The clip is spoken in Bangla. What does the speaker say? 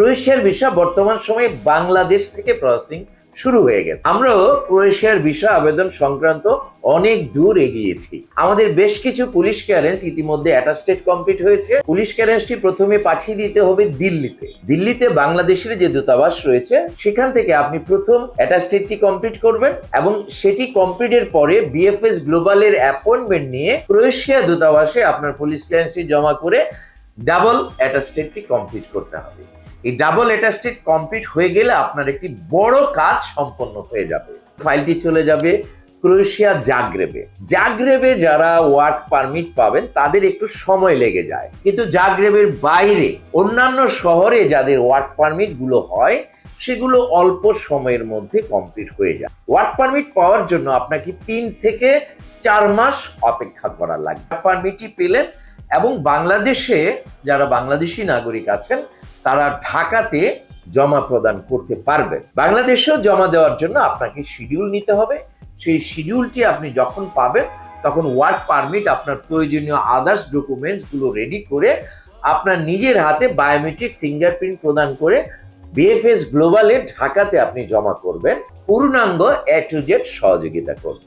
ক্রোয়েশিয়ার ভিসা বর্তমান সময়ে বাংলাদেশ থেকে প্রসেসিং শুরু হয়ে গেছে। আমরাও ক্রোয়েশিয়ার ভিসা আবেদন সংক্রান্ত অনেক দূর এগিয়েছি। আমাদের বেশ কিছু পুলিশ ক্লিয়ারেন্স ইতিমধ্যে অ্যাটাস্টেড কমপ্লিট হয়েছে। পুলিশ ক্যারেন্সটি প্রথমে পাঠিয়ে দিতে হবে দিল্লিতে। দিল্লিতে বাংলাদেশের যে দূতাবাস রয়েছে, সেখান থেকে আপনি প্রথম অ্যাটাস্টেডটি কমপ্লিট করবেন এবং সেটি কমপ্লিটের পরে বিএফএস গ্লোবালের অ্যাপয়েন্টমেন্ট নিয়ে ক্রোয়েশিয়া দূতাবাসে আপনার পুলিশ ক্লিয়ারেন্সটি জমা করে ডাবল অ্যাটাস্টেডটি কমপ্লিট করতে হবে। এই ডাবল অ্যাটাস্টেড কমপ্লিট হয়ে গেলে আপনার একটি বড় কাজ সম্পন্ন হয়ে যাবে। ফাইলটি চলে যাবে ক্রোয়েশিয়া জাগ্রেবে। জাগ্রেবে যারা ওয়ার্ক পারমিট পাবেন, তাদের একটু সময় লেগে যায়। কিন্তু জাগ্রেবের বাইরে অন্যান্য শহরে যাদের ওয়ার্ক পারমিটগুলো হয়, সেগুলো অল্প সময়ের মধ্যে কমপ্লিট হয়ে যায়। ওয়ার্ক পারমিট পাওয়ার জন্য আপনাকে তিন থেকে চার মাস অপেক্ষা করা লাগবে। পারমিটটি পেলেন এবং বাংলাদেশে যারা বাংলাদেশি নাগরিক আছেন তারা ঢাকাতে জমা প্রদান করতে পারবেন বাংলাদেশেও জমা দেওয়ার জন্য আপনাকে শিডিউল নিতে হবে। সেই শিডিউলটি আপনি যখন পাবেন, তখন ওয়ার্ক পারমিট আপনার প্রয়োজনীয় আদার্স ডকুমেন্টসগুলো রেডি করে আপনার নিজের হাতে বায়োমেট্রিক ফিঙ্গারপ্রিন্ট প্রদান করে বিএফএস গ্লোবালে ঢাকাতে আপনি জমা করবেন। পূর্ণাঙ্গ এ টু জেড সহযোগিতা করবেন